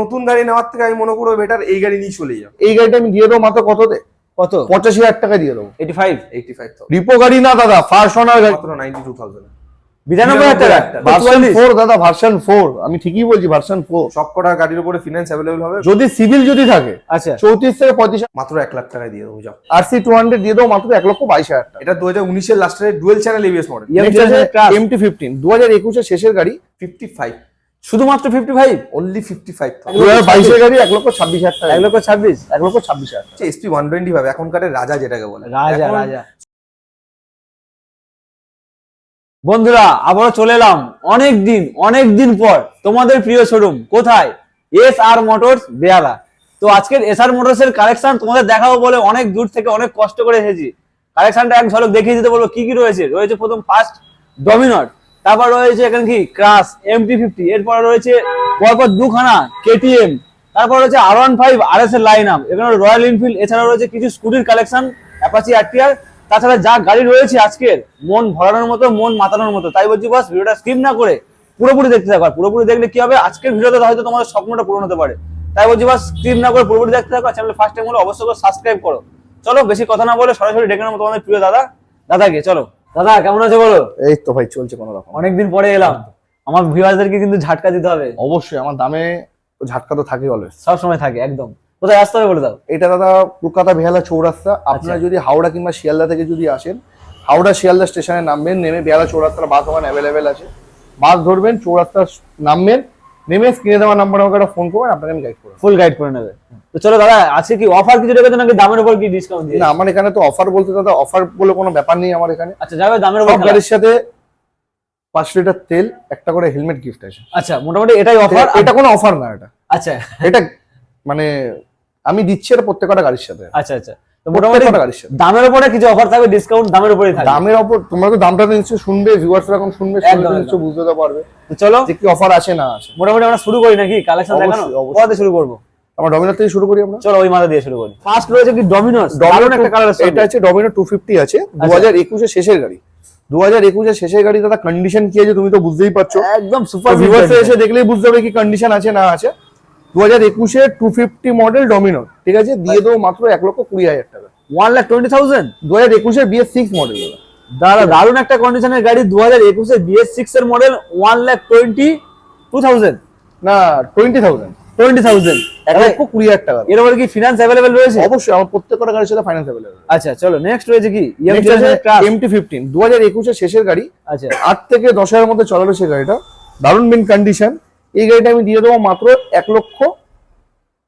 নতুন গাড়ি নেওয়ার থেকে আমি মনে করব বেটার এই গাড়ি নিয়ে চলে যাও। এই গাড়িটা আমি দিয়ে দেবো মাত্র কততে কত? পঁচাশি হাজার টাকা দিয়ে দেবো। Eighty five eighty five thousand repo গাড়ি না দাদা ফার্স্ট ওনার গাড়ি। মাত্র নাইনটি টু থাউজেন্ড বিরানব্বই হাজার টাকা? ভার্সন ফোর দাদা ভার্সন ফোর আমি ঠিকই বলছি ভার্সন ফোর সব কটা গাড়ির উপরে ফিনান্স অ্যাভেলেবল হবে? যদি সিভিল যদি থাকে আচ্ছা। চৌত্রিশ থেকে পঁয়ত্রিশ মাত্র এক লাখ টাকায় দিয়ে দেবো যাও। আর সি টু হান্ড্রেড দিয়ে দেবো মাত্র এক লক্ষ বাইশ হাজার টাকা। এটা দু হাজার উনিশের লাস্টের dual channel ABS model Young generation fifteen দু হাজার একুশের শেষের গাড়ি। ফিফটি ফাইভ শুধুমাত্র fifty five only fifty five বাইশের গাড়ি এক লক্ষ ছাব্বিশ হাজার টাকা। এক লক্ষ ছাব্বিশ? এক লক্ষ ছাব্বিশ হাজার টাকা। এসপি ওয়ান টোয়েন্টি ফাইভ এখনকার রাজা যেটাকে বলে। রাজা রাজা। বন্ধুরা আবারও চলে এলাম। অনেক দিন অনেক দিন পর তোমাদের প্রিয় শোরুম কোথায়? এস আর মোটরস বেয়ালা তো আজকের এস আর মোটরস এর কালেকশন তোমাদের দেখাবো বলে অনেক দূর থেকে অনেক কষ্ট করে এসেছি। কালেকশনটা এক ঝলক দেখিয়ে দিতে বলব কি কি রয়েছে। রয়েছে প্রথম ফার্স্ট ডমিনর তারপর রয়েছে এখানে কি? ক্রাস এমটি ফিফটি এরপর রয়েছে পরপর দুখানা কেটিএম তারপর রয়েছে R one five R S এর লাইন আপ এখানে রয়্যাল এনফিল্ড এছাড়া রয়েছে কিছু স্কুটির কালেকশন অ্যাপাচি আরটিআর তাছাড়া যা গাড়ি রয়েছে আজকের, মন ভরানোর মতো, মন মাতানোর মতো, তাই বলছি বাস ভিডিওটা স্কিপ না করে পুরোপুরি দেখতে থাকো, আর পুরোপুরি দেখলে কি হবে? আজকের ভিডিওতে হয়তো তোমাদের স্বপ্নটা পূরণ হতে পারে। তাই বলছি বাস স্কিপ না করে পুরোপুরি দেখতে থাকো চ্যানেল ফার্স্ট টাইম হলে অবশ্যই সাবস্ক্রাইব করো। চলো, বেশি কথা না বলে সরাসরি ডেকে নেব তোমাদের প্রিয় দাদা, দাদাকে, চলো। দাদা কেমন আছে বলো? এই তো ভাই চলছে কোনো রকম। অনেকদিন পরে এলাম। আমার ভিউয়ারদেরকে কিন্তু ঝাটকা দিতে হবে। অবশ্যই আমার দামে ঝাটকা তো থাকে অলওয়েজ সব সময় থাকে একদম। কোথায় আসতে হবে বলে দাও? এটা দাদা কলকাতা বেহালা চৌরাস্তা। আপনারা আচ্ছা। যদি হাওড়া কিংবা শিয়ালদা থেকে যদি আসেন হাওড়া শিয়ালদা স্টেশনে নামবেন নেমে বেহালা চৌরাস্তার বাস ওখানে অ্যাভেলেবেল আছে। বাস ধরবেন চৌরাস্তা নামবেন নেমে স্ক্রিনে দেওয়া নাম্বার আমাকে একটা ফোন করবেন আপনাকে আমি গাইড করব ফুল গাইড করে নেবে। তো চলো দাদা আজকে কি অফার কিছু রেখেছো নাকি দামের উপর কি ডিসকাউন্ট দিয়ে না আমার এখানে তো অফার বলতে দাদা অফার বলে কোনো ব্যাপার নেই আমার এখানে। আচ্ছা যাবে দামের উপর গাড়ির সাথে পাঁচ লিটার তেল একটা করে হেলমেট গিফট আছে। আচ্ছা মোটামুটি এটাই অফার এটা- কোনো অফার না এটা। আচ্ছা। এটা মানে আমি দিচ্ছি এটা প্রত্যেকটা গাড়ির সাথে। আচ্ছা আচ্ছা। মোটামুটি গাড়ির সাথে। দামের উপরে কিছু অফার থাকবে ডিসকাউন্ট দামের উপরেই থাকবে? দামের ওপর তোমরা তো দামটা তো নিশ্চয়ই শুনবে ভিউয়ার্সরা এখন শুনবে বুঝতে পারবে চলো। যে কি অফার আছে না আছে। মোটামুটি আমরা শুরু করি নাকি? কালেকশন দেখানো? অবশ্যই। শুরু করব? আমরা ডমিনোর থেকে শুরু করি আমরা? চলো ওই মাথা দিয়ে শুরু করি। ফার্স্ট রয়েছে কি ডমিনোস দারুণ একটা কালার এটা হচ্ছে ডমিনো টু ফিফটি আছে দু হাজার একুশের শেষের গাড়ি। দু হাজার একুশের শেষের গাড়ি দাদা কন্ডিশন কি আছে তুমি তো বুঝতেই পারছ? একদম সুপার ভিউয়ার্স এসে দেখলেই বুঝতে হবে কি কন্ডিশন আছে না আছে। দু হাজার একুশের টু ফিফটি মডেল ডমিনো ঠিক আছে? দিয়ে দেবো মাত্র এক লক্ষ কুড়ি হাজার টাকা। ওয়ান লাখ টোয়েন্টি থাউজেন্ড দু হাজার একুশের বিএস সিক্স মডেল দাদা দাদা দারুণ একটা কন্ডিশনের গাড়ি। দু হাজার একুশে বিএস সিক্স এর model one lakh twenty two thousand না টোয়েন্টি থাউজেন্ড টোয়েন্টি থাউজেন্ড এক লক্ষ কুড়ি হাজার টাকা। এর কি ফিনান্স অ্যাভেলেবেল রয়েছে? অবশ্যই আমার প্রত্যেকটা গাড়ির সাথে ফাইন্যান্স অ্যাভেলেবল আচ্ছা চলো নেক্সট রয়েছে কি? এমটি ফিফটিন দু হাজার একুশের শেষের গাড়ি। আচ্ছা। আট থেকে দশ হাজারের মধ্যে চলা রয়েছে গাড়িটা। দারুণ মেন কন্ডিশন এই গাড়িটা আমি দিয়ে দেবো মাত্র এক লক্ষ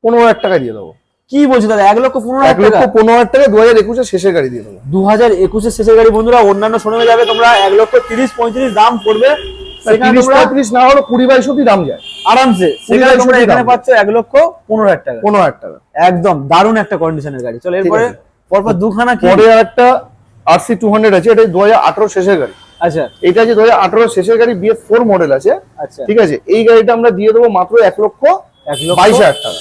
পনেরো হাজার টাকা দিয়ে দেবো। কি বলছো দাদা এক লক্ষ পনেরো এক লক্ষ পনেরো হাজার টাকা দু হাজার একুশের শেষের গাড়ি দিয়ে দেবো। দু হাজার একুশের শেষের গাড়ি বন্ধুরা অন্যান্য শোরুমে যাবে তোমরা এক লক্ষ তিরিশ পঁয়ত্রিশ দাম পড়বে। তিরিশ পঁয়ত্রিশ না হলে কুড়ি বাইশ অব্দি দাম যায়। আরামসে সেখানে বাইশ তোমরা এখানে পাচ্ছ এক লক্ষ পনেরো হাজার টাকা। পনেরো হাজার টাকা। একদম দারুণ একটা কন্ডিশনের গাড়ি। চলো এরপরে পরপর দুখানা পরে আর একটা আরসি টু হান্ড্রেড আছে এটা দু হাজার আঠারো শেষের গাড়ি। আচ্ছা। এটা আছে দু হাজার আঠারো শেষের গাড়ি বিএস ফোর মডেল আছে। আচ্ছা। ঠিক আছে? এই গাড়িটা আমরা দিয়ে দেবো মাত্র এক লক্ষ এক লক্ষ বাইশ হাজার টাকা।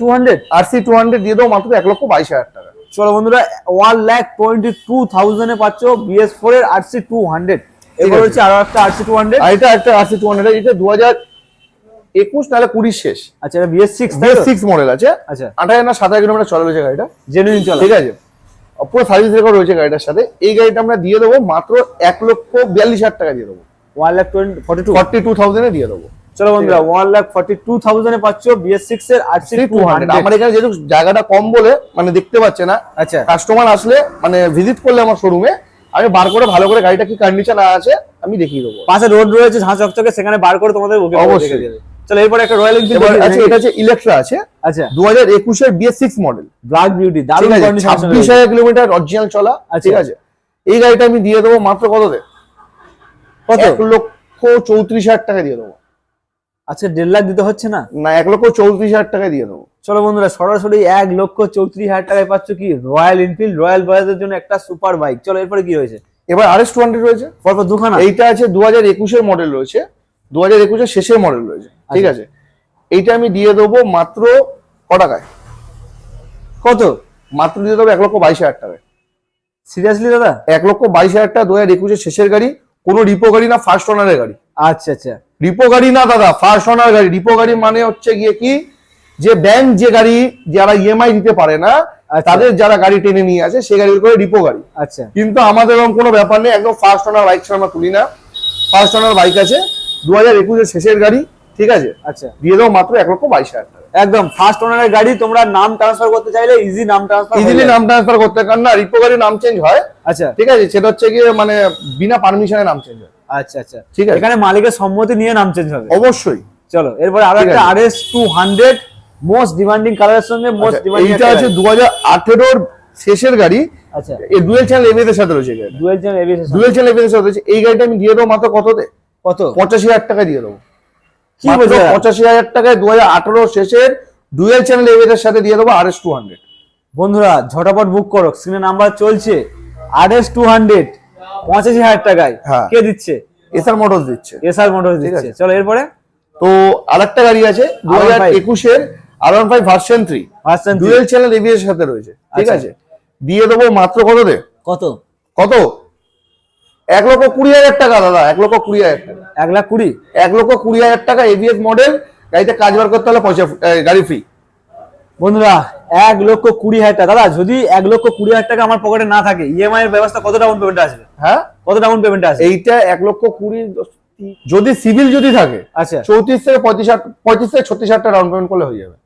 Two hundred RC two hundred দিয়ে দেবো মাত্র এক লক্ষ বাইশ হাজার টাকা। চলো বন্ধুরা ওয়ান লাখ টোয়েন্টি টু থাউজেন্ডে পাচ্ছ বিএস ফোর এর আরসি টু হান্ড্রেড এবার হচ্ছে আরও একটা আরসি টু হান্ড্রেড আর এটা একটা আরসি টু হান্ড্রেড এটা দু হাজার একুশ নাহলে কুড়ির শেষ। আচ্ছা এটা BS six BS six model আছে। আচ্ছা। হাজার না সাত হাজার কিলোমিটার চলা রয়েছে গাড়িটা। জেনুইন চলো। ঠিক আছে। পুরো সার্ভিস রেকর্ড রয়েছে গাড়িটার সাথে। এই গাড়িটা আমরা দিয়ে দেবো মাত্র এক লক্ষ বিয়াল্লিশ হাজার টাকা দিয়ে দেবো। One lakh twenty forty two forty two থাউজেন্ডে দিয়ে দেবো। চলো বন্ধুরা ওয়ান লাখ ফর্টি টু থাউজেন্ডে পাচ্ছ বিএস সিক্স এর আরসি টু টু হান্ড্রেড আমার এখানে যেহেতু জায়গাটা কম বলে মানে দেখতে পাচ্ছে না। আচ্ছা। কাস্টমার আসলে মানে ভিজিট করলে আমার শোরুমে আমি বার করে ভালো করে গাড়িটা কি কন্ডিশন আছে আমি দেখিয়ে দেবো। পাশে রোড রয়েছে ঝাঁ চকচকে সেখানে বার করে তোমাদের ওকে অবশ্যই। চলো এরপরে একটা রয়্যাল এবার আছে এনফিল্ড এটা আছে ইলেকট্রা আছে। আচ্ছা। দু হাজার একুশের BS six model black beauty দারুণ কন্ডিশন ছাব্বিশ হাজার কিলোমিটার অরিজিনাল চলা আচ্ছা। ঠিক আছে। এই গাড়িটা আমি দিয়ে দেবো মাত্র কততে? কত? এক লক্ষ চৌত্রিশ হাজার টাকা দিয়ে দেবো। আচ্ছা দেড় লাখ দিতে হচ্ছে না? না এক লক্ষ চৌত্রিশ হাজার টাকা দিয়ে দেবো। চলো বন্ধুরা সরাসরি এক লক্ষ চৌত্রিশ হাজার টাকায় পাচ্ছ কি? রয়্যাল এনফিল্ড রয়্যাল বয়েজের জন্য একটা সুপার বাইক চলো এরপরে কি হয়েছে এবার আর এস টু হান্ড্রেড রয়েছে। পরপর দুখানা। এইটা আছে দু হাজার একুশের মডেল রয়েছে। দু হাজার একুশের শেষের মডেল রয়েছে। ঠিক আচ্ছা। আছে? এইটা আমি দিয়ে দেবো মাত্র ক টাকায়। কত? মাত্র দিয়ে দেবো এক লক্ষ বাইশ হাজার টাকায়। সিরিয়াসলি দাদা? এক লক্ষ বাইশ হাজার টাকা দু হাজার একুশের শেষের গাড়ি কোনো রিপো গাড়ি না ফার্স্ট ওনারের গাড়ি। আচ্ছা আচ্ছা। রিপো গাড়ি না দাদা ফার্স্ট ওনার গাড়ি। রিপো গাড়ি মানে হচ্ছে গিয়ে কি? যে ব্যাংক যে গাড়ি যারা ইএমআই দিতে পারে না আচ্ছা। তাদের যারা গাড়ি টেনে নিয়ে আসে সে গাড়ির করে রিপো গাড়ি। আচ্ছা। কিন্তু আমাদের এরকম কোনো ব্যাপার নেই একদম ফার্স্ট ওনার বাইক ছাড়া আমরা তুলি না। ফার্স্ট ওনার বাইক আছে দু হাজার একুশের শেষের গাড়ি ঠিক আছে? আচ্ছা। দিয়ে দেবো মাত্র এক লক্ষ বাইশ হাজার টাকা। একদম ফার্স্ট ওনারের গাড়ি তোমরা নাম ট্রান্সফার করতে চাইলে ইজি নাম ট্রান্সফার ইজিলি নাম ট্রান্সফার করতে কারণ না রিপো গাড়ির নাম চেঞ্জ হয়। আচ্ছা। ঠিক আছে সেটা হচ্ছে গিয়ে মানে বিনা পারমিশনে নাম চেঞ্জ হয়। আচ্ছা আচ্ছা। ঠিক আছে। এখানে মালিকের সম্মতি নিয়ে নাম চেঞ্জ হবে। অবশ্যই। চলো এরপরে আরও একটা R S two hundred most demanding কালারের সঙ্গে মোস্ট ডিমান্ডিং এইটা আছে দু হাজার আঠেরোর শেষের গাড়ি। আচ্ছা। এই ডুয়েল চ্যানেল এভিএস সাথে রয়েছে গাড়িটা। Dual channel aviation dual channel ABS সাথে রয়েছে। এই গাড়িটা আমি দিয়ে দেবো মাত্র কততে? কত? পঁচাশি হাজার টাকা দিয়ে দেবো। কি বলছো দাদা? পঁচাশি হাজার টাকায় দু হাজার আঠেরো শেষের ডুয়েল চ্যানেল এভিএস এর সাথে দিয়ে দেবো আর এস টু হান্ড্রেড। বন্ধুরা ঝটাপট বুক করো। স্ক্রিনে নাম্বার চলছে। আরএস টু হান্ড্রেড পঁচাশি হাজার টাকায়। হ্যাঁ। কে দিচ্ছে? এসআর মোটরস দিচ্ছে। এসআর মোটর ঠিক দিচ্ছে। চলো এরপরে? তো আরেকটা গাড়ি আছে দু হাজার একুশের R one five version three version dual channel ABS এর সাথে রয়েছে। ঠিক আচ্ছা। আছে? দিয়ে দেবো মাত্র কত দে কত? কত? এক লক্ষ কুড়ি হাজার টাকা দাদা। এক লক্ষ কুড়ি হাজার টাকা। এক লাখ কুড়ি? এক লক্ষ কুড়ি হাজার টাকা এবিএস মডেল গাড়িতে কাজ বার করতে হলে পয়সা গাড়ি ফ্রি বন্ধুরা এক লক্ষ কুড়ি হাজার টাকা। দাদা যদি এক লক্ষ কুড়ি হাজার টাকা আমার পকেটে না থাকে ইএমআই এর ব্যবস্থা কত ডাউন পেমেন্ট আসবে? হ্যাঁ? কত ডাউন পেমেন্ট আসবে? এইটা এক লক্ষ কুড়ি যদি সিভিল যদি থাকে আচ্ছা। চৌত্রিশ থেকে পঁয়ত্রিশ পঁয়ত্রিশ থেকে ছত্রিশ হাজার টাকা ডাউন পেমেন্ট করলে হয়ে যাবে।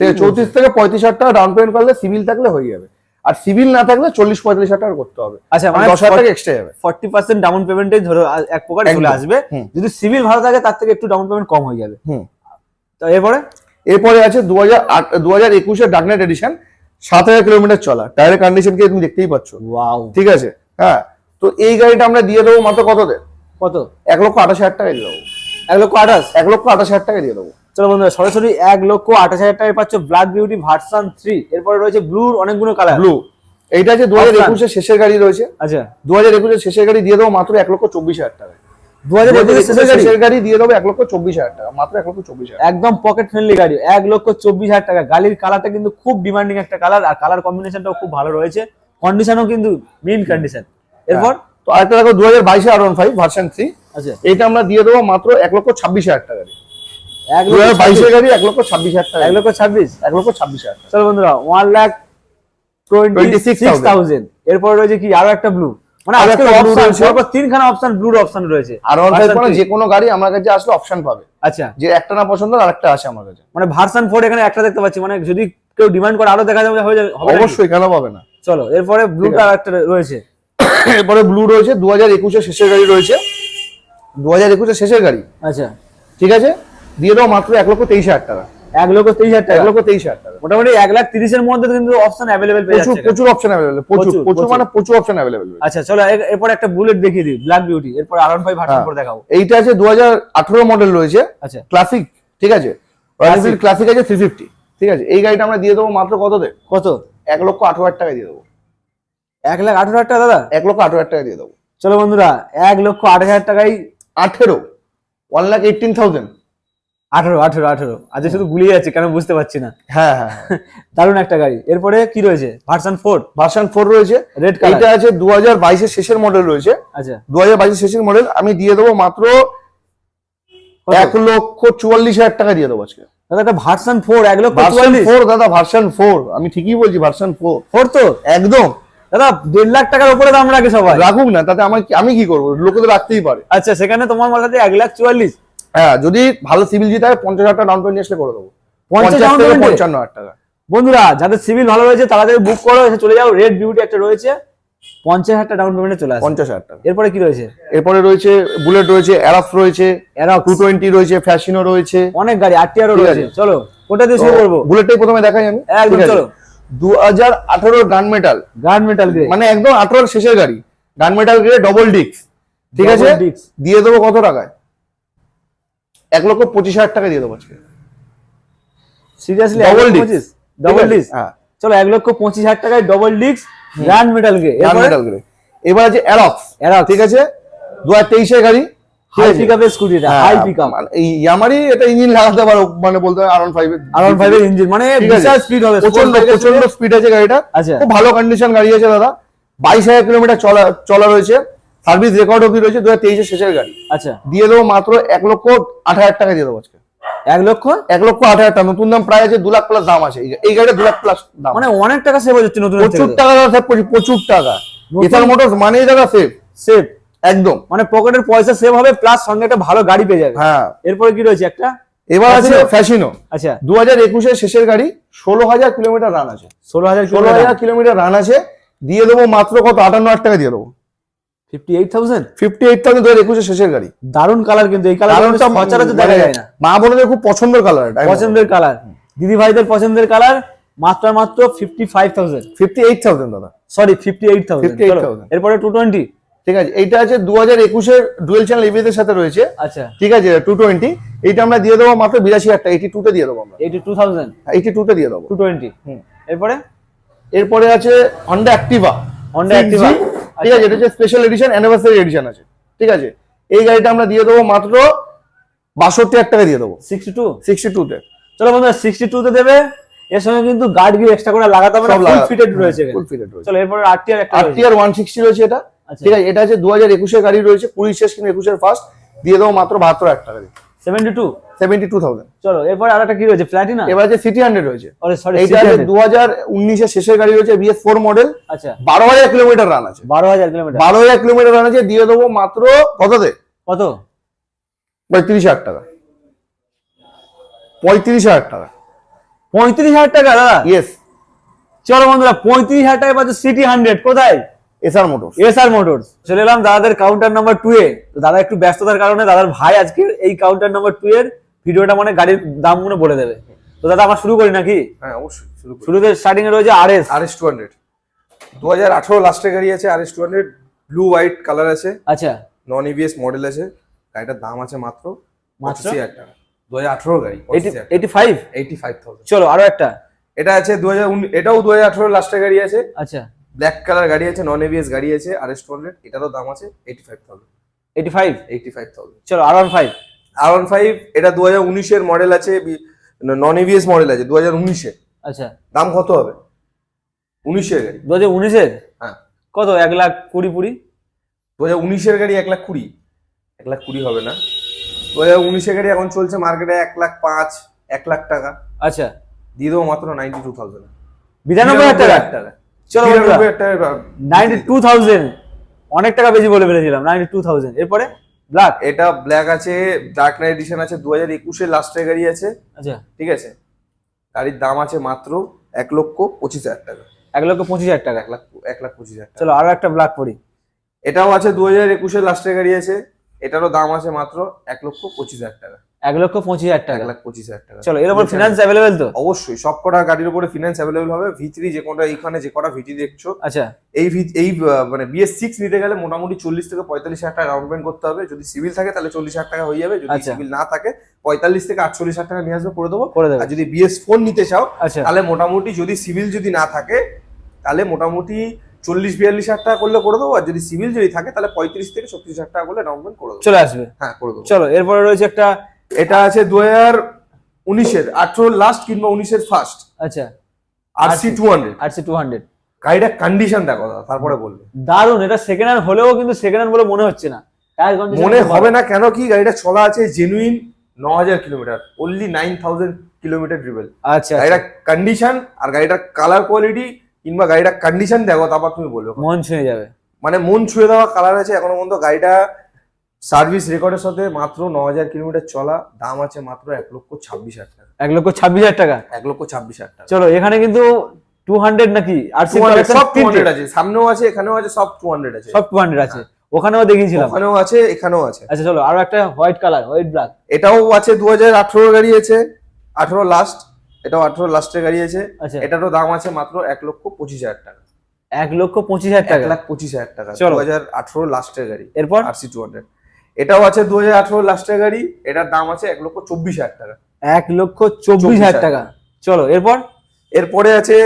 আছে। চৌত্রিশ থেকে পঁয়ত্রিশ হাজার টাকা ডাউন পেমেন্ট করলে সিভিল থাকলে হয়ে যাবে। আর সিভিল না থাকলে চল্লিশ পঁয়তাল্লিশ হাজার টাকা করতে হবে। আচ্ছা, মানে মানে দশ হাজার টাকা এক্সট্রা যাবে। ফর্টি পার্সেন্ট ডাউন পেমেন্টে ধরো এক প্রকার চলে আসবে। যদি সিভিল ভালো থাকে তার থেকে একটু ডাউন পেমেন্ট কম হয়ে যাবে। হুম। তো এরপরে? এরপরে আছে দু হাজার আট দু হাজার একুশের ডাকনেট এডিশন সাত হাজার কিলোমিটার চলা। টায়ারের কন্ডিশন কি তুমি দেখতেই পাচ্ছ? ওয়াও ঠিক আছে। হ্যাঁ। তো এই গাড়িটা আমরা দিয়ে দেবো মাত্র কত দেয় কত? এক লক্ষ আঠাশ হাজার টাকা দিয়ে দেবো। এক লক্ষ আঠাশ? এক লক্ষ আঠাশ হাজার টাকা দিয়ে দেবো। চলো বন্ধুরা সরাসরি এক লক্ষ আঠাশ হাজার টাকায় পাচ্ছ ব্ল্যাক বিউটি ভার্সন থ্রি এরপরে রয়েছে ব্লুর অনেকগুলো কালার ব্লু এইটা আছে দু হাজার একুশের শেষের গাড়ি রয়েছে। আচ্ছা। দু হাজার একুশের শেষের গাড়ি দিয়ে দেবো মাত্র এক লক্ষ চব্বিশ হাজার টাকা দু হাজার দু হাজার একুশের একুশের শেষের গাড়ি। দিয়ে দেবো এক লক্ষ চব্বিশ হাজার টাকা মাত্র এক লক্ষ চব্বিশ হাজার একদম পকেট ফ্রেন্ডলি গাড়ি এক লক্ষ চব্বিশ হাজার টাকা। গাড়ির কালারটা কিন্তু খুব ডিমান্ডিং একটা কালার আর কালার কম্বিনেশনটাও খুব ভালো রয়েছে। কন্ডিশনও কিন্তু মেইন কন্ডিশন এরপর? তো আরেকটা দেখো দু হাজার বাইশে R one five version three আচ্ছা। এইটা আমরা দিয়ে দেবো মাত্র এক লক্ষ ছাব্বিশ হাজার টাকা। এক লক্ষ বাইশের গাড়ি এক লক্ষ ছাব্বিশ হাজার টাকা। এক লক্ষ ছাব্বিশ? এক লক্ষ ছাব্বিশ হাজার চলো বন্ধুরা one lakh twenty six thousand এরপর রয়েছে কি? আরও একটা ব্লু মানে অপশন তিনখানা অপশন ব্লুর অপশন রয়েছে। R one five Version three। যে কোনো গাড়ি আমার কাছে আসলে অপশন পাবে। আচ্ছা। যে একটা না পছন্দ আর একটা আসে আমার কাছে। মানে ভার্সন ফোর এখানে একটা দেখতে পাচ্ছি। মানে যদি কেউ ডিমান্ড করে আরও দেখা যাবে হয়ে অবশ্যই কেন পাবে না। চলো এরপরে ব্লুটা একটা রয়েছে। এরপরে ব্লু রয়েছে দু হাজার একুশের শেষের গাড়ি রয়েছে। দু হাজার একুশের শেষের গাড়ি। আচ্ছা। ঠিক আছে? দিয়ে দাও মাত্র এক লক্ষ তেইশ হাজার টাকা। এক লক্ষ তেইশ হাজার টাকা? এক লক্ষ তেইশ হাজার টাকা। মোটামুটি এক লাখ তিরিশের মধ্যে কিন্তু অপশন অ্যাভেলেবেল প্রচুর প্রচুর অপশন অ্যাভেলেবল প্রচুর প্রচুর। মানে প্রচুর অপশন অ্যাভেলেবল আচ্ছা চলো এরপর একটা বুলেট দেখিয়ে দিই ব্ল্যাক বিউটি এরপর আর ফাইভ হ্যাঁ। করে দেখাও। এইটা আছে দু হাজার আঠারো মডেল রয়েছে আচ্ছা। ক্লাসিক ঠিক আছে? রয়্যাল ক্লাসিক আছে থ্রি ফিফটি ঠিক আছে? এই গাড়িটা আমরা দিয়ে দেবো মাত্র কততে কত? এক লক্ষ আঠারো হাজার টাকা দিয়ে দেবো। এক লাখ আঠারো হাজার টাকা দাদা? এক লক্ষ আঠারো হাজার টাকা দিয়ে দেবো। চলো বন্ধুরা এক লক্ষ আঠাশ হাজার টাকায় আঠেরো ওয়ান লাখ এইটিন থাউজেন্ড আঠারো আঠারো আঠারো। আজকে শুধু গুলিয়ে যাচ্ছে কেন বুঝতে পারছি না। হ্যাঁ হ্যাঁ দারুণ একটা গাড়ি। এরপরে কি রয়েছে? Version four. ভার্সন ফোর রয়েছে। রেড কালার আছে দু হাজার বাইশের শেষের মডেল রয়েছে। আচ্ছা। দু হাজার বাইশের শেষের মডেল আমি দিয়ে দেবো মাত্র এক লক্ষ চুয়াল্লিশ হাজার টাকা দিয়ে দেবো আজকে। দাদা একটা ভার্সন ফোর এক লক্ষ চুয়াল্লিশ। ফোর দাদা ভার্সন ফোর। আমি ঠিকই বলছি ভার্সন ফোর। ফোর তো? একদম। দাদা দেড় লাখ টাকার উপরে দাম রাখে সবাই। রাখুক না তাতে আমার আমি কি করব? লোকে তো রাখতেই পারে। আচ্ছা সেখানে তোমার মাথাতে এক লাখ চুয়াল্লিশ। হ্যাঁ যদি ভালো সিভিল জিতে হয় পঞ্চাশ হাজার টাকা ডাউন পেমেন্ট আসলে করে দেবো। পঞ্চাশ থেকে পঞ্চান্ন হাজার টাকা। বন্ধুরা যাদের সিভিল ভালো রয়েছে তাদের বুক করো এসে চলে যাও রেড বিউটি একটা রয়েছে পঞ্চাশ হাজার টাকা ডাউন পেমেন্টে চলে আসে। পঞ্চাশ হাজার টাকা। এরপরে কি রয়েছে? এরপরে রয়েছে বুলেট রয়েছে অ্যারাফ রয়েছে Aerox, টু টোয়েন্টি রয়েছে ফ্যাশিনো রয়েছে। অনেক গাড়ি আরটিআরও ঠিক রয়েছে। চলো কোনটা দিয়ে শুরু করব? বুলেটটাই প্রথমে দেখাই আমি। একদম চলো। দু হাজার আঠারোর গান মেটাল গান মেটাল গ্রে মানে একদম আঠারোর শেষের গাড়ি। গান মেটাল গ্রে ডবল ডিক্স ঠিক আছে? দিয়ে দেবো কত টাকায়? এক লক্ষ পঁচিশ হাজার টাকা দিয়ে দেবো আজকে। Seriously double disc double disc হ্যাঁ। চলো এক লক্ষ পঁচিশ হাজার টাকায় double disc gun metal grey gun metal grey এবার আছে অ্যারক্স Aerox। ঠিক আছে? দু হাজার তেইশের গাড়ি। হাই পিকআপের হ্যাঁ, হাই পিকআপ মানে এই ইয়ামারি এটা ইঞ্জিন লাগাতে পারো মানে বলতে হয় ইঞ্জিন মানে বিশাল স্পিড হবে প্রচণ্ড প্রচণ্ড স্পিড আছে গাড়িটা। আচ্ছা। খুব ভালো কন্ডিশন গাড়ি আছে দাদা। বাইশ হাজার কিলোমিটার চলা চলা রয়েছে। সার্ভিস রেকর্ড অব্দি রয়েছে দু হাজার তেইশের শেষের গাড়ি। আচ্ছা। দিয়ে দেবো মাত্র এক লক্ষ আট হাজার টাকা দিয়ে দেবো আজকে। এক লক্ষ? এক লক্ষ আট হাজার টাকা। নতুন দাম প্রায় আছে দু লাখ প্লাস দাম আছে। এই- গাড়িটা দু লাখ প্লাস দাম। মানে অনেক টাকা সেভ হচ্ছে নতুন প্রচুর টাকা save করছি, প্রচুর টাকা। এছাড়া মোটরস মানেই দাদা সেফ সেভ একদম। মানে পকেটের পয়সা সেভ হবে প্লাস সঙ্গে একটা ভালো গাড়ি পেয়ে যাবে। হ্যাঁ। এরপরে কি রয়েছে একটা? এবার আছে ফ্যাশিনো আচ্ছা। দু হাজার একুশের শেষের গাড়ি ষোলো হাজার কিলোমিটার রান আছে। ষোলো হাজার ষোলো হাজার কিলোমিটার রান আছে। দিয়ে দেবো মাত্র কত? আটান্ন হাজার টাকা দিয়ে দেবো। শেষের গাড়ি। দারুণ কালার কিন্তু এই সচরাচর দেখা যায় না। মা বোনদের খুব পছন্দের কালার পছন্দের কালার দিদি ভাইদের পছন্দের কালার মাত্র মাত্র fifty five thousand fifty eight thousand দাদা সরি ফিফটি এইট থাউজেন্ড এরপরে টু টোয়েন্টি ঠিক আছে এইটা আছে দু হাজার একুশের ডুয়েল চ্যানেল সাথে রয়েছে। আচ্ছা। ঠিক আছে টু টোয়েন্টি এইটা আমরা দিয়ে দেবো মাত্র বিরাশি হাজার টাকা। এইটি টুতে দিয়ে দেবো আমরা। এইটি টু থাউজেন্ড এইটি টুতে দিয়ে দেবো। Two twenty hmm. এরপরে? এরপরে আছে হন্ডা অ্যাক্টিভা Honda Activa। ঠিক আছে এটা হচ্ছে স্পেশাল এডিশন অ্যানিভার্সারি এডিশন আছে। ঠিক আছে এই গাড়িটা আমরা দিয়ে দেবো মাত্র বাষট্টি হাজার টাকা দিয়ে দেবো। সিক্সটি টু সিক্সটি টু তে। চলো বন্ধু সিক্সটি টু তে দেবে। এর সঙ্গে কিন্তু গার্ড গিয়ে এক্সট্রা করে লাগাতে হবে ফুল ফিটেড রয়েছে হ্যাঁ, ফুল ফিটেড রয়েছে। চলো এরপর আটটি আর একটা আটটি আর ওয়ান সিক্সটি রয়েছে এটা। আচ্ছা। ঠিক আছে এটা হচ্ছে দু হাজার একুশের গাড়ি রয়েছে কুড়ি শেষ কিন্তু একুশের ফার্স্ট দিয়ে দেবো মাত্র বাহাত্তর হাজার টাকা দিয়ে। 72 72000 শেষের গাড়ি রয়েছে BS4 কিলোমিটার রান আছে। কিলোমিটার। রান আছে দিয়ে দেবো মাত্র কততে? কত? 35000 টাকা। 35000 টাকা। 35000 টাকা দাদা? ইয়েস চলো বন্ধুরা 35000 টাকায় পাচ্ছ সিটি 100 কোথায়? এসআর মোটর এসআর মোটরস চলে এলাম দাদাদের কাউন্টার নাম্বার টু এ। দাদা একটু ব্যস্ততার কারণে দাদার ভাই আজকে এই কাউন্টার নাম্বার টু এর ভিডিওটা মানে গাড়ির দামগুলো বলে দেবে। তো দাদা আমরা শুরু করি নাকি? হ্যাঁ অবশ্যই শুরু করি। শুরুতে স্টার্টিং এ রয়েছে R S R S two hundred দু হাজার আঠারো লাস্টের গাড়ি আছে R S two hundred blue white colour আছে। আচ্ছা। নন ইভিএস মডেল আছে। গাড়িটার দাম আছে মাত্র মাত্র? টাকা। দু হাজার আঠারো গাড়ি eighty five eighty five thousand চলো আরও একটা। এটা আছে দু হাজার এটাও দু হাজার আঠারো লাস্টের গাড়ি আছে। আচ্ছা। ব্ল্যাক কালার গাড়ি আছে নন এভিএস গাড়ি আছে আর এস টু হান্ড্রেড এটারও দাম আছে eighty five thousand eighty five eighty five thousand চলো R one five R one five এটা দু হাজার উনিশের মডেল আছে নন এভিএস মডেল আছে দু হাজার উনিশে। আচ্ছা। দাম কত হবে? উনিশের গাড়ি। দু হাজার উনিশের? হ্যাঁ। কত? এক লাখ কুড়ি কুড়ি দু হাজার উনিশের গাড়ি এক লাখ কুড়ি। এক লাখ কুড়ি হবে না। দু হাজার উনিশের গাড়ি এখন চলছে মার্কেটে এক লাখ পাঁচ এক লাখ টাকা। আচ্ছা। দিয়ে দেবো মাত্র নাইনটি টু থাউজেন্ড বিরানব্বই হাজার টাকা? টাকা। চলো নাইনটি টু থাউজেন্ড অনেক টাকা বেশি বলে ফেলেছিলাম নাইনটি টু থাউজেন্ড এরপরে ব্ল্যাক এটা ব্ল্যাক আছে ডার্ক নাইট এডিশন আছে দু হাজার একুশের লাস্টের গাড়ি আছে। আচ্ছা। ঠিক আছে? গাড়ির দাম আছে মাত্র এক লক্ষ পঁচিশ হাজার টাকা। এক লক্ষ পঁচিশ হাজার টাকা। এক লাখ এক লাখ পঁচিশ হাজার চলো আরও একটা ব্ল্যাক পড়ি। এটাও আছে দু হাজার একুশের লাস্টের গাড়ি আছে এটারও দাম আছে মাত্র এক লক্ষ পঁচিশ হাজার টাকা। এক লক্ষ পঁচিশ হাজার টাকা। এক লাখ পঁচিশ হাজার টাকা। চলো এর উপর ফিনান্স অ্যাভেলেবেল তো? অবশ্যই সব কটা গাড়ির উপরে ফিনান্স অ্যাভেলেবল হবে। ভি থ্রি যে কটা এইখানে যে কটা ভিটি দেখছ আচ্ছা। এই ভি এই মানে বিএস সিক্স নিতে গেলে মোটামুটি চল্লিশ থেকে পঁয়তাল্লিশ হাজার টাকা ডাউন পেমেন্ট করতে হবে। যদি সিভিল থাকে তাহলে চল্লিশ হাজার টাকা হয়ে যাবে। যদি আচ্ছা। সিভিল না থাকে পঁয়তাল্লিশ থেকে আটচল্লিশ হাজার টাকা নিয়ে আসবে করে দেবো। করে দেবে। আর যদি বিএস ফোর নিতে চাও আচ্ছা। তাহলে মোটামুটি যদি সিভিল যদি না থাকে তাহলে মোটামুটি চল্লিশ বিয়াল্লিশ হাজার টাকা করলে করে দেবো। আর যদি সিভিল যদি থাকে তাহলে পঁয়ত্রিশ থেকে ছত্রিশ হাজার টাকা করলে ডাউন পেমেন্ট করে দেবো। চলে আসবে। হ্যাঁ করে দেবো। চলো এরপরে রয়েছে একটা এটা আছে দু হাজার উনিশের আঠেরো লাস্ট কিংবা উনিশের ফার্স্ট আচ্ছা। R C two hundred RC two hundred গাড়িটা কন্ডিশন দেখো তারপরে বলবে। দারুণ এটা সেকেন্ড হ্যান্ড হলেও কিন্তু সেকেন্ড হ্যান্ড বলে মনে হচ্ছে না। মনে হবে না কেন কি গাড়িটা চলা আছে জেনুইন ন হাজার kilometre only nine thousand kilometre driven আচ্ছা গাড়িটার কন্ডিশন আর গাড়িটার কালার কোয়ালিটি কিংবা গাড়িটার কন্ডিশন দেখো তারপর তুমি বলবে। মন ছুঁয়ে যাবে। মানে মন ছুঁয়ে দেওয়া কালার আছে এখনও পর্যন্ত গাড়িটা সার্ভিস রেকর্ডের সাথে মাত্র ন হাজার কিলোমিটার চলা দাম আছে মাত্র এক লক্ষ ছাব্বিশ হাজার টাকা। এক লক্ষ ছাব্বিশ হাজার টাকা? এক লক্ষ ছাব্বিশ হাজার টাকা। চলো এখানে কিন্তু টু হান্ড্রেড নাকি? আরসি 200 সব টু হান্ড্রেড আছে সামনেও আছে এখানেও আছে সব টু হান্ড্রেড আছে। সব টু হান্ড্রেড আছে। ওখানেও দেখিয়েছিলাম। ওখানেও আছে এখানেও আছে। আচ্ছা চলো আরও একটা হোয়াইট কালার হোয়াইট ব্ল্যাক এটাও আছে দু হাজার আঠারো গাড়ি আছে আঠারো লাস্ট এটাও আঠারো লাস্টের গাড়ি আছে। আচ্ছা। এটারও দাম আছে মাত্র এক লক্ষ পঁচিশ হাজার টাকা। এক লক্ষ পঁচিশ হাজার এক টাকা লাখ পঁচিশ হাজার টাকা। দু হাজার আঠারো লাস্টের গাড়ি এরপর? আর সি টু হান্ড্রেড এটাও আছে দু হাজার আঠারো লাস্টের গাড়ি এটার দাম আছে এক লক্ষ চব্বিশ হাজার টাকা। এক লক্ষ চব্বিশ হাজার টাকা। চলো এরপর? এরপরে আছে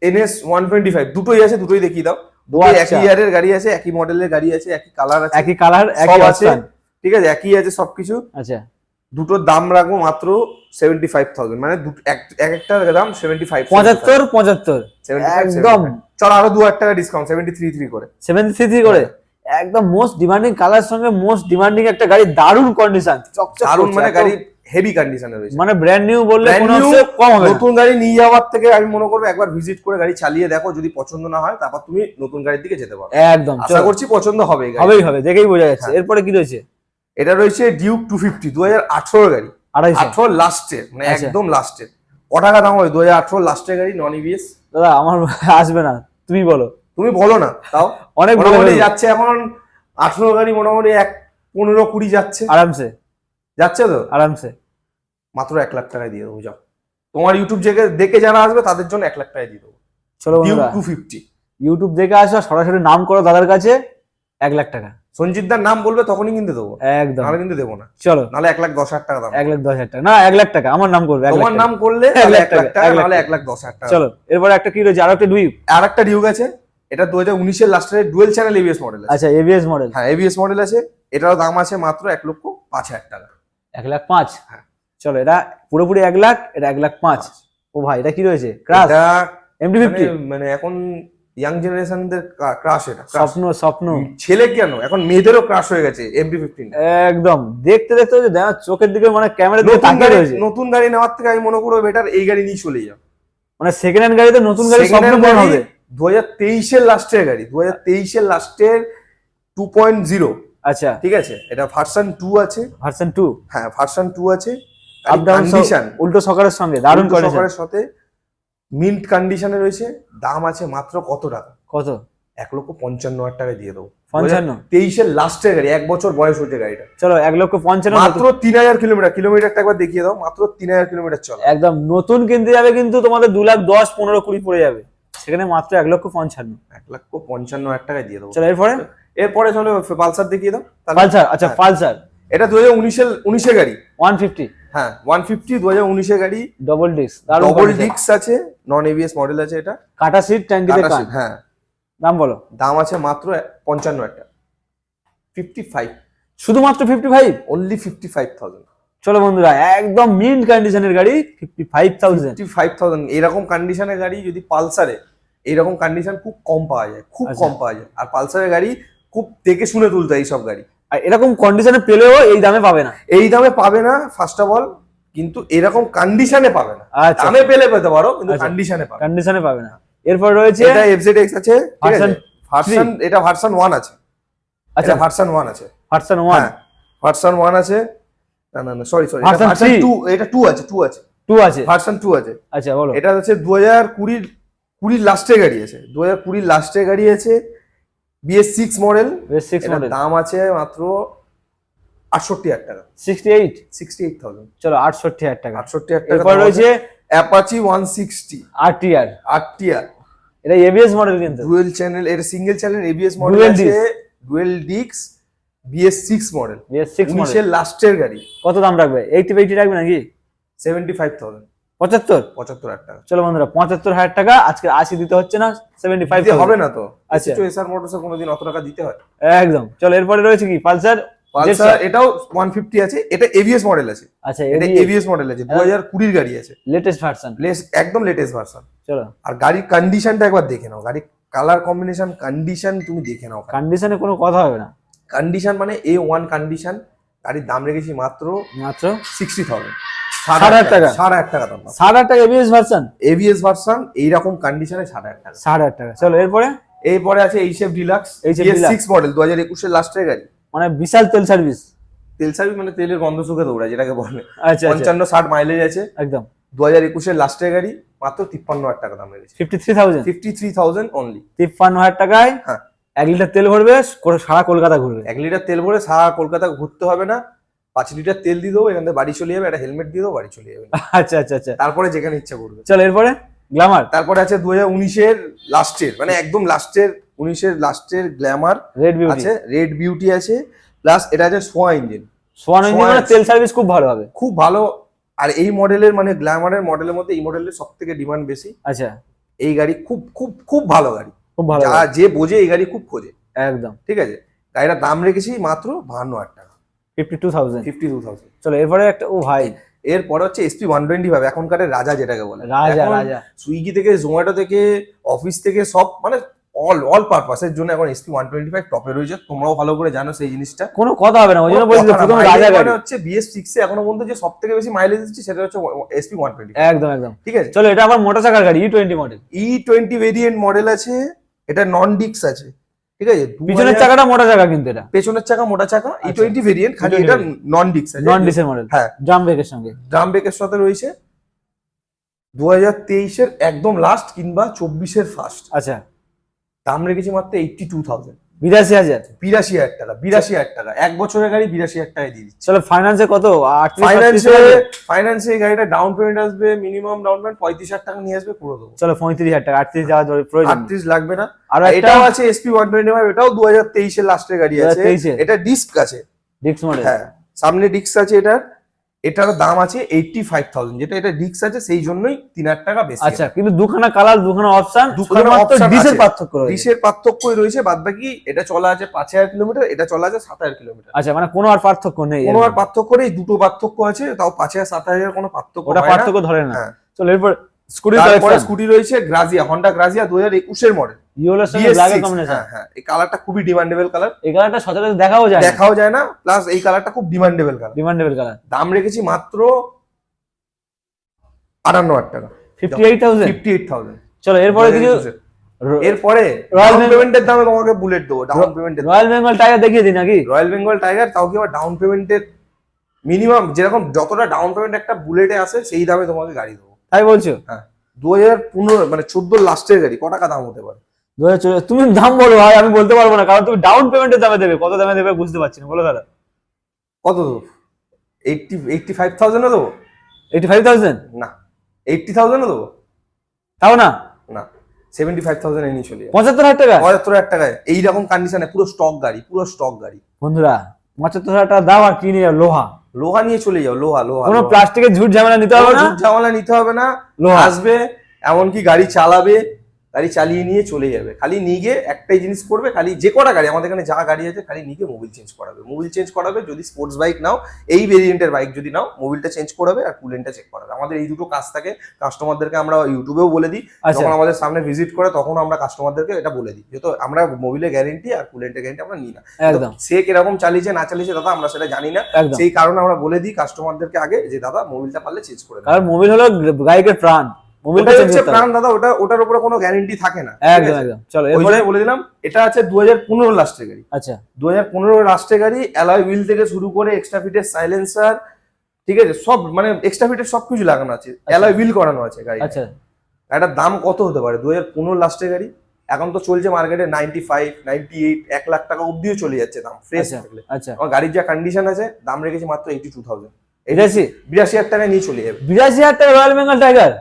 এনএস ওয়ান টোয়েন্টি ফাইভ দুটোই আছে দুটোই দেখিয়ে দাও। আচ্ছা। একই ইয়ারের গাড়ি আছে একই মডেলের গাড়ি আছে একই কালার আছে। একই কালার একই আছে। ঠিক আছে একই আছে সবকিছু। আচ্ছা। দুটোর দাম রাখব মাত্র সেভেন্টি ফাইভ থাউজেন্ড মানে দুটো- এক- এক একটার দাম সেভেন্টি ফাইভ পঁচাত্তর পঁচাত্তর। একদম। চল আরও দু হাজার টাকা ডিসকাউন্ট সেভেন্টি থ্রি থ্রি করে। সেভেন থ্রি থ্রি করে একদম মোস্ট ডিমান্ডিং কালার সঙ্গে মোস্ট ডিমান্ডিং একটা গাড়ি দারুণ কন্ডিশন চকচক দারুণ মানে গাড়ি হেভি কন্ডিশনে রয়েছে। মানে ব্র্যান্ড নিউ বললে কম হবে নতুন গাড়ি নিয়ে যাওয়ার থেকে আমি মনে করব একবার ভিজিট করে গাড়ি চালিয়ে দেখো যদি পছন্দ না হয় তারপর তুমি নতুন গাড়ির দিকে যেতে পারো। একদম আশা করছি পছন্দ হবে। হবেই হবে দেখেই বোঝা যাচ্ছে। হ্যাঁ। এরপরে কি রয়েছে? এটা রয়েছে ডিউক টু ফিফটি দু হাজার আঠারো গাড়ি আঠারো লাস্টের মানে আচ্ছা। একদম লাস্টের ক টাকা দাম হবে দু হাজার আঠারো লাস্টের গাড়ি নন ইভিএস দাদা আমার আসবে না তুমি বলো। তুমি বলো না তাও অনেক মোটামুটি যাচ্ছে এখন আঠেরো গাড়ি মোটামুটি এক পনেরো কুড়ি যাচ্ছে আরামসে যাচ্ছে তো আরামসে মাত্র এক লাখ টাকায় দিয়ে দেবো যাও তোমার ইউটিউব দেখে দেখে যারা আসবে তাদের জন্য এক লাখ টাকায় দিয়ে দেবো চলো টু ফিফটি ইউটিউব দেখে আসো সরাসরি নাম করো দাদার কাছে এক লাখ টাকা সঞ্জিতদার নাম বলবে তখনই কিন্তু দেবো একদম নাহলে কিন্তু দেবো না চলো নাহলে এক লাখ দশ হাজার টাকা দাম এক লাখ দশ হাজার টাকা না এক লাখ টাকা আমার নাম করবে তোমার নাম করলে এক লাখ টাকা, নাহলে এক লাখ দশ হাজার টাকা চলো এরপরে একটা কি রয়েছে আর একটা ডুইপ আর একটা ডিউক আছে এটা দু হাজার উনিশের লাস্টের ডুয়েল চ্যানেল এবিএস মডেল আচ্ছা এবিএস মডেল হ্যাঁ এবিএস মডেল আছে। এটারও দাম আছে মাত্র এক লক্ষ পাঁচ হাজার টাকা। এক লাখ পাঁচ? হ্যাঁ। চলো এটা পুরোপুরি এক লাখ এটা এক লাখ পাঁচ। ও ভাই এটা কি রয়েছে? ক্রাশ এটা এমডি ফিফটি মানে- এখন ইয়াং জেনারেশনদের ক্রাশ এটা। স্বপ্ন স্বপ্ন। ছেলে কেন? এখন মেয়েদেরও ক্রাশ হয়ে গেছে এমপি ফিফটিন একদম। দেখতে দেখতে যে দেখা চোখের দিকে মানে ক্যামেরা দিকে নতুন তাকিয়ে গাড়ি রয়েছে। নতুন গাড়ি নেওয়ার থেকে আমি মনে করব বেটার এই গাড়ি নিয়ে চলে যাও। মানে সেকেন্ড হ্যান্ড গাড়িতে নতুন গাড়ি স্বপ্ন পূরণ হবে। দু হাজার তেইশের লাস্টের গাড়ি দু হাজার তেইশের লাস্টের টু পয়েন্ট জিরো আচ্ছা। ঠিক আছে? এটা ভার্সন টু আছে। ভার্সন টু হ্যাঁ ভার্সন টু আছে। আপ ডাউন কন্ডিশন উল্টো সকারের সঙ্গে দারুণ সকারের সাথে মিন্ট কন্ডিশনে রয়েছে। দাম আছে মাত্র কত টাকা? কত? এক লক্ষ পঞ্চান্ন হাজার টাকায় দিয়ে দেবো। পঞ্চান্ন। তেইশের লাস্টের গাড়ি এক বছর বয়স হচ্ছে গাড়িটা। চলো এক লক্ষ পঞ্চান্ন মাত্র তিন হাজার কিলোমিটার কিলোমিটারটা একবার দেখিয়ে দাও মাত্র তিন হাজার কিলোমিটার চলে। একদম নতুন কিনতে যাবে কিন্তু তোমাদের দু লাখ দশ পনেরো কুড়ি পড়ে যাবে। সেখানে মাত্র এক লক্ষ পঞ্চান্ন। এক লক্ষ পঞ্চান্ন হাজার টাকায় দিয়ে দেবো। চলো এরপরে? এরপরে চলো পালসার দেখিয়ে দাও। পালসার আচ্ছা হ্যাঁ। পালসার। এটা দু হাজার উনিশের উনিশের গাড়ি। One fifty. হ্যাঁ ওয়ান ফিফটি দু হাজার উনিশের গাড়ি। Double disc double. ডিক্স আছে নন এবিএস মডেল আছে এটা। কাটা সিট ট্যাঙ্কিতে হ্যাঁ। দাম বলো। দাম আছে মাত্র পঞ্চান্ন টাকা। ফিফটি ফাইভ শুধুমাত্র fifty five only fifty five thousand চলো বন্ধুরা একদম মিন্ট কন্ডিশনের গাড়ি fifty five thousand fifty five thousand এরকম কন্ডিশনের গাড়ি যদি পালসারে এইরকম কন্ডিশন খুব কম পাওয়া যায় খুব আচ্ছা। কম পাওয়া যায়। আর পালসারের গাড়ি খুব দেখে শুনে তুলতে হয় এইসব গাড়ি। আর এরকম কন্ডিশনে পেলেও এই দামে পাবে না। এই দামে পাবে না ফার্স্ট অফ অল কিন্তু এরকম কন্ডিশনে পাবে না। আচ্ছা। দামে পেলে পেতে পারো কিন্তু আচ্ছা। কন্ডিশনে পাবে কন্ডিশনে পাবে না। এরপর রয়েছে এটা এফজেড এক্স আছে Version ভার্সন এটা ভার্সন ওয়ান আছে। আচ্ছা। আচ্ছা ভার্সন ওয়ান আছে। ভার্সন ওয়ান হ্যাঁ। ভার্সন ওয়ান আছে। না না না sorry sorry version three। Two এটা টু আছে টু আছে। টু আছে। ভার্সন টু আছে। আচ্ছা বলো। এটা হচ্ছে দু হাজার কুড়ির লাস্টের গাড়ি আছে দু হাজার কুড়ির লাস্টে গাড়ি আছে BS six model six model দাম আছে মাত্র আটষট্টি হাজার টাকা। Sixty eight sixty eight thousand চলো আটষট্টি হাজার টাকা। আটষট্টি হাজার টাকা এরপর রয়েছে Apache one sixty R T R R TR এটা এবিএস মডেল কিন্তু। ডুয়েল চ্যানেল এর সিঙ্গেল চ্যানেল এবিএস মডেল আছে। ডুয়েল ডিক্স BS six model BS six model লাস্টের গাড়ি। কত দাম রাখবে? এইটি এইটি রাখবে নাকি? সেভেন্টি ফাইভ থাউজেন্ড পঁচাত্তর? পঁচাত্তর হাজার টাকা। চলো বন্ধুরা পঁচাত্তর হাজার টাকা। আজকে আশি দিতে হচ্ছে না সেভেন্টি ফাইভ হবে না তো। আচ্ছা। এসআর মোটরসে কোনোদিন অত টাকা দিতে হয়। একদম। চলো এরপরে রয়েছে কি? পালসার? পালসার এটাও ওয়ান ফিফটি আছে এটা এভিএস মডেল আছে। আচ্ছা এটা এভিএস মডেল আছে গাড়ি আছে। লেটেস্ট ভার্সন একদম লেটেস্ট ভার্সন চলো। আর গাড়ির কন্ডিশনটা একবার দেখে নাও। গাড়ির কালার কম্বিনেশন কন্ডিশন তুমি দেখে নাও। কন্ডিশনে কোনো কথা হবে না। কন্ডিশন মানে এ ওয়ান কন্ডিশন গাড়ির দাম রেখেছি মাত্র মাত্র? সিক্সটি থাউজেন্ড টাকা। টাকা। দাম। টাকা এবিএস ভার্সন ভার্সন এইরকম কন্ডিশনে টাকা। হাজার টাকা। চলো এরপরে? এরপরে আছে HF deluxe HF six model দু হাজার একুশের লাস্টের গাড়ি। মানে বিশাল তেল সার্ভিস তেল সার্ভিস মানে তেলের গন্ধ দৌড়ায় যেটাকে বলে। আচ্ছা আচ্ছা। পঞ্চান্ন ষাট মাইলেজ আছে। একদম। দু হাজার একুশের লাস্টের গাড়ি মাত্র তিপ্পান্ন হাজার টাকা দাম fifty three thousand fifty three thousand only তিপ্পান্ন হাজার টাকায় হ্যাঁ। এক লিটার তেল ভরবে সারা কলকাতা ঘুরবে। এক লিটার তেল ভরে সারা কলকাতা ঘুরতে হবে না। পাঁচ লিটার তেল দিয়ে দেবো এখান থেকে বাড়ি চলে যাবে একটা হেলমেট দিয়ে দেবো বাড়ি চলে যাবে। আচ্ছা আচ্ছা আচ্ছা। তারপরে যেখানে ইচ্ছা করবে। চলো এরপরে? গ্ল্যামার তারপরে আছে দু হাজার উনিশের লাস্টের মানে একদম লাস্টের উনিশের লাস্টের গ্ল্যামার রেড বিউটি আছে রেড বিউটি আছে প্লাস এটা আছে সোয়া ইঞ্জিন সোয়ান ইঞ্জিন সোয়া মানে তেল সার্ভিস খুব ভালো হবে। খুব ভালো আর এই মডেলের মানে গ্ল্যামারের মডেলের মধ্যে এই মডেলের সব থেকে ডিমান্ড বেশি। আচ্ছা। এই গাড়ি খুব খুব খুব ভালো গাড়ি। খুব ভালো যে বোঝে এই গাড়ি খুব খোঁজে। একদম। ঠিক আছে? গাড়িটার দাম রেখেছি মাত্র বাহান্ন হাজার টাকা। Fifty two thousand fifty two thousand চলো এরপরে একটা ও ভাই। এরপরে হচ্ছে এসপি ওয়ান টোয়েন্টি ফাইভ এখনকার রাজা যেটাকে বলে। রাজা রাজা। সুইগি থেকে জোম্যাটো থেকে অফিস থেকে সব মানে অল অল পারপাসের জন্য এখন এসপি ওয়ান টোয়েন্টি ফাইভ টপে রয়েছে। তোমরাও ভালো করে জানো সেই জিনিসটা। কোনো কথা হবে না ওই জন্য বলছি প্রথম রাজা গাড়ি। মানে হচ্ছে বিএস সিক্স এ এখনও পর্যন্ত যে সব থেকে বেশি মাইলেজ দিচ্ছে সেটা হচ্ছে এসপি ওয়ান টোয়েন্টি একদম একদম। ঠিক আছে? চলো এটা আবার মোটর চাকার গাড়ি E twenty model E twenty variant model আছে এটা নন ডিক্স আছে। ঠিক আছে? পিছনের চাকাটা মোটা চাকা কিন্তু এটা। পেছনের চাকা মোটা চাকা ই। টোয়েন্টি ভেরিয়েন্ট খালি এটা নন ডিক্স নন ডিক্সের মডেল হ্যাঁ। ড্রাম ব্রেকের সঙ্গে। ড্রাম ব্রেকের সাথে রয়েছে দু হাজার তেইশের একদম লাস্ট কিংবা চব্বিশের ফার্স্ট আচ্ছা। দাম রেখেছি মাত্র এইটটি টু থাউজেন্ড বিরাশি হাজার। বিরাশি হাজার টাকা বিরাশি হাজার টাকা। এক বছরের গাড়ি বিরাশি হাজার টাকায় দিয়ে দিচ্ছি। চলো ফাইন্যান্সে কত? ফাইন্যান্সে ফাইন্যান্সে এই গাড়িটা ডাউন পেমেন্ট আসবে মিনিমাম ডাউন পেমেন্ট পঁয়ত্রিশ হাজার টাকা নিয়ে আসবে পুরো দেবো। চলো পঁয়ত্রিশ হাজার টাকা আটত্রিশ যাওয়ার প্রয়োজন আটত্রিশ লাগবে না। আর এটাও আছে এসপি ওয়ান টোয়েন্টি ফাইভ এটাও দু হাজার তেইশের লাস্টের গাড়ি আছে। 2023 এটা ডিস্ক আছে। ডিক্স মডেল হ্যাঁ সামনে ডিস্ক আছে এটার। এটার দাম আছে এইটটি ফাইভ থাউজেন্ড যেটা এটা রিক্স আছে সেই জন্যই তিন হাজার টাকা বেশি আচ্ছা কিন্তু দুখানা কালার দুখানা অপশন দুখানা option পার্থক্য রয়েছে। ডিসের পার্থক্যই রয়েছে বাদ বাকি এটা চলা আছে পাঁচ হাজার কিলোমিটার এটা চলা আছে সাত হাজার কিলোমিটার। আচ্ছা মানে কোনো আর পার্থক্য নেই। কোনো আর পার্থক্য নেই দুটো পার্থক্য আছে তাও পাঁচ হাজার সাত হাজার কোনো পার্থক্য ওটা পার্থক্য ধরে না। হ্যাঁ। চলো এরপর স্কুটি তারপরে স্কুটি রয়েছে গ্রাজিয়া হন্ডা গ্রাজিয়া দু হাজার একুশের মডেল ইয়েলোর সঙ্গে ব্ল্যাক কম্বিনেশন হ্যাঁ হ্যাঁ এই কালারটা খুবই ডিমান্ডেবল কালার এই কালারটা সচরাচর দেখাও যায় দেখাও যায় না প্লাস এই কালারটা খুব ডিমান্ডেবল কালার ডিমান্ডেবল কালার দাম রেখেছি মাত্র আটান্ন হাজার টাকা। Fifty eight thousand fifty eight thousand চলো এরপরে কিছু এরপরে Bengal- পেমেন্টের দামে তোমাকে বুলেট দেবো ডাউন পেমেন্টের রয়্যাল বেঙ্গল টাইগার দেখিয়ে দিই নাকি? রয়্যাল বেঙ্গল টাইগার তাও কি আবার ডাউন পেমেন্টের মিনিমাম যেরকম যতটা ডাউন পেমেন্ট একটা বুলেটে আসে সেই দামে তোমাকে গাড়ি দেবো। তাই বলছো? দু হাজার পনেরো মানে চোদ্দ লাস্টের গাড়ি ক টাকা দাম হতে পারে? দু হাজার চৌদ্দ- তুমি দাম বলো ভাই আমি বলতে পারব না কারণ তুমি ডাউন পেমেন্টের দামে দেবে কত দামে দেবে বুঝতে পারছি না বলো দাদা। কত দেবো? এইটটি এইটটি ফাইভ থাউজেন্ডও দেবো? এইটি ফাইভ থাউজেন্ড না এইটটি থাউজেন্ডও দেবো? তাও না? না সেভেন্টি ফাইভ থাউজেন্ড নিয়ে চলে পঁচাত্তর হাজার টাকা? পঁচাত্তর হাজার টাকায় এইরকম কন্ডিশনে পুরো স্টক গাড়ি পুরো স্টক গাড়ি। বন্ধুরা পঁচাত্তর হাজার টাকা দাও আর কিনে লোহা? লোহা নিয়ে চলে যাও লোহা লোহা কোনো প্লাস্টিকের ঝুট ঝামেলা নিতে হবে না? ঝুট ঝামেলা নিতে হবে না। লোহা। আসবে এমনকি গাড়ি চালাবে গাড়ি চালিয়ে নিয়ে চলে যাবে। খালি নিয়ে গিয়ে একটাই জিনিস করবে খালি যে কটা গাড়ি আমাদের এখানে যা গাড়ি আছে খালি নিয়ে গিয়ে মোবিল চেঞ্জ করাবে। মোবিল চেঞ্জ করাবে যদি স্পোর্টস বাইক নাও এই ভেরিয়েন্টের বাইক যদি নাও মোবিলটা চেঞ্জ করাবে আর কুলেনটা চেক করাবে। আমাদের এই দুটো কাজ থাকে কাস্টমারদেরকে আমরা ইউটিউবেও বলে দিই আচ্ছা। যখন আমাদের সামনে ভিজিট করে তখন আমরা কাস্টমারদেরকে এটা বলে দিই যেহেতু আমরা মোবিলের গ্যারেন্টি আর কুলেন্টের গ্যারেন্টি আমরা নিই না। সে কীরকম চালিয়েছে না চালিয়েছে দাদা আমরা সেটা জানি না। সেই কারণে আমরা বলে দিই কাস্টমারদেরকে আগে যে দাদা মোবিলটা পারলে চেঞ্জ করে কারণ মোবিল হলো গায়কের প্রাণ। মোবিলটা চেঞ্জ করতে প্রাণ দাদা ওটা ওটার উপরে কোনো গ্যারেন্টি থাকে না একদম একদম। চলো এরপরে? বলে দিলাম এটা আছে দু হাজার পনেরো লাস্টের গাড়ি। আচ্ছা। লাস্টের গাড়ি অ্যালয় হুইল থেকে শুরু করে এক্সট্রা ফিটের সাইলেন্সার ঠিক আছে? সব মানে এক্সট্রা ফিটের সবকিছু লাগানো আছে অ্যালয় হুইল করানো আছে গাড়ি আচ্ছা। দাম কত হতে পারে? দু হাজার পনেরো লাস্টের গাড়ি এখন তো চলছে মার্কেটে নাইনটি ফাইভ নাইনটি এইট এক লাখ টাকা অব্দিও চলে যাচ্ছে দাম ফ্রেশ আচ্ছা। থাকলে। আচ্ছা। আমার গাড়ির যা কন্ডিশন আছে দাম রেখেছি মাত্র এইটি টু থাউজেন্ড বিরাশি হাজার টাকায় নিয়ে চলে যাবে। বিরাশি হাজার টাকা রয়্যাল বেঙ্গল টাইগার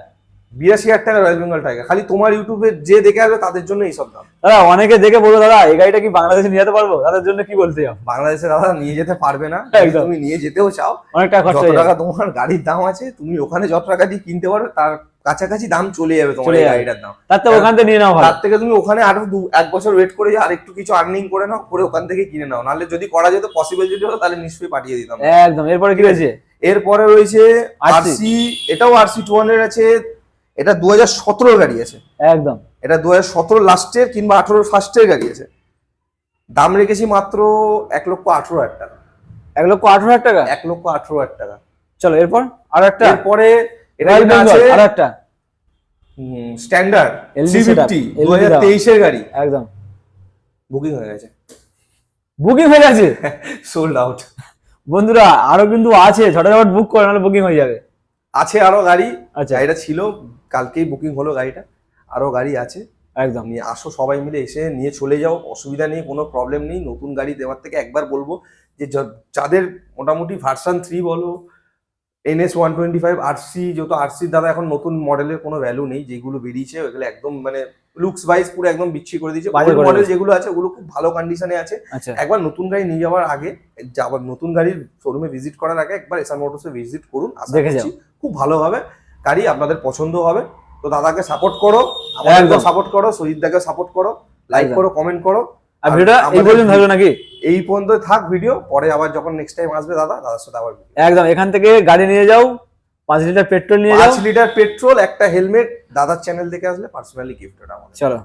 বিরাশি হাজার টাকা রয়্যাল বেঙ্গল টাইগার। খালি তোমার ইউটিউবে যে দেখে আসবে তাদের জন্য এইসব দাম। দাদা অনেকে দেখে বলো দাদা এই গাড়িটা কি বাংলাদেশে নিয়ে যেতে পারব? তাদের জন্য কি বলতে চাও? বাংলাদেশে দাদা নিয়ে যেতে পারবে না। তুমি নিয়ে যেতেও চাও অনেক টাকা খরচা। টাকা তোমার গাড়ির দাম আছে তুমি ওখানে যত টাকা দিয়ে কিনতে পারবে তার কাছাকাছি দাম চলে যাবে তোমার এই গাড়িটার দাম। তার থেকে ওখান থেকে নিয়ে নাও তার থেকে তুমি ওখানে আরও দু এক বছর ওয়েট করে যাও আর একটু কিছু আর্নিং করে নাও করে ওখান থেকে কিনে নাও। নাহলে যদি করা যেত পসিবল যদি হতো তাহলে নিশ্চয়ই পাঠিয়ে দিতাম। একদম। এরপরে কি রয়েছে? এরপরে রয়েছে আরসি এটাও আরসি টু হান্ড্রেড আছে। এটা দু হাজার সতেরো গাড়ি আছে। একদম। এটা দু হাজার সতেরো লাস্টের কিংবা আঠেরো ফার্স্টের গাড়ি আছে। দাম রেখেছি মাত্র এক লক্ষ আঠেরো হাজার টাকা। এক লক্ষ আঠারো হাজার টাকা? এক লক্ষ আঠেরো হাজার টাকা। চলো এরপর? আর একটা এরপরে এটা আছে আর একটা স্ট্যান্ডার্ড থ্রি ফিফটি দু হাজার তেইশের গাড়ি। একদম। বুকিং হয়ে গেছে। বুকিং হয়ে গেছে? সোল্ড আউট বন্ধুরা আরও কিন্তু আছে। ঝটাঝট বুক করে নাহলে বুকিং হয়ে যাবে। আছে আরও গাড়ি। আচ্ছা। এটা ছিল কালকেই বুকিং হলো গাড়িটা। আরও গাড়ি আছে। একদম। নিয়ে আসো সবাই মিলে এসে নিয়ে চলে যাও অসুবিধা নেই কোনো প্রবলেম নেই। নতুন গাড়ি দেওয়ার থেকে একবার বলব যে যাদের মোটামুটি ভার্সান থ্রি বলো N S one twenty five RC যেহেতু আরসির দাদা এখন নতুন মডেলের কোনো ভ্যালু নেই যেগুলো বেরিয়েছে ওইগুলো একদম মানে লুকস ওয়াইজ পুরো একদম বিচ্ছি করে দিয়েছে। করে মডেল যেগুলো আছে ওগুলো খুব ভালো কন্ডিশনে আছে। আচ্ছা। একবার নতুন গাড়ি নিয়ে যাওয়ার আগে যাবার নতুন গাড়ির শোরুমে ভিজিট করার আগে একবার এসআর মোটরসে ভিজিট করুন আশা করছি খুব ভালো হবে। গাড়ি আপনাদের পছন্দ হবে। তো দাদাকে সাপোর্ট করো আমাদেরকে। সাপোর্ট করো সজিতদাকে সাপোর্ট করো লাইক করো কমেন্ট করো। আর ভিডিওটা এই পর্যন্ত থাকল নাকি? এই পর্যন্ত থাক ভিডিও পরে আবার যখন নেক্সট টাইম আসবে দাদা দাদার সাথে আবার একদম এখান থেকে গাড়ি নিয়ে যাও পাঁচ লিটার পেট্রোল নিয়ে পাঁচ লিটার পেট্রোল একটা হেলমেট দাদার চ্যানেল দেখে আসলে পার্সোনালি গিফট ওটা চলো।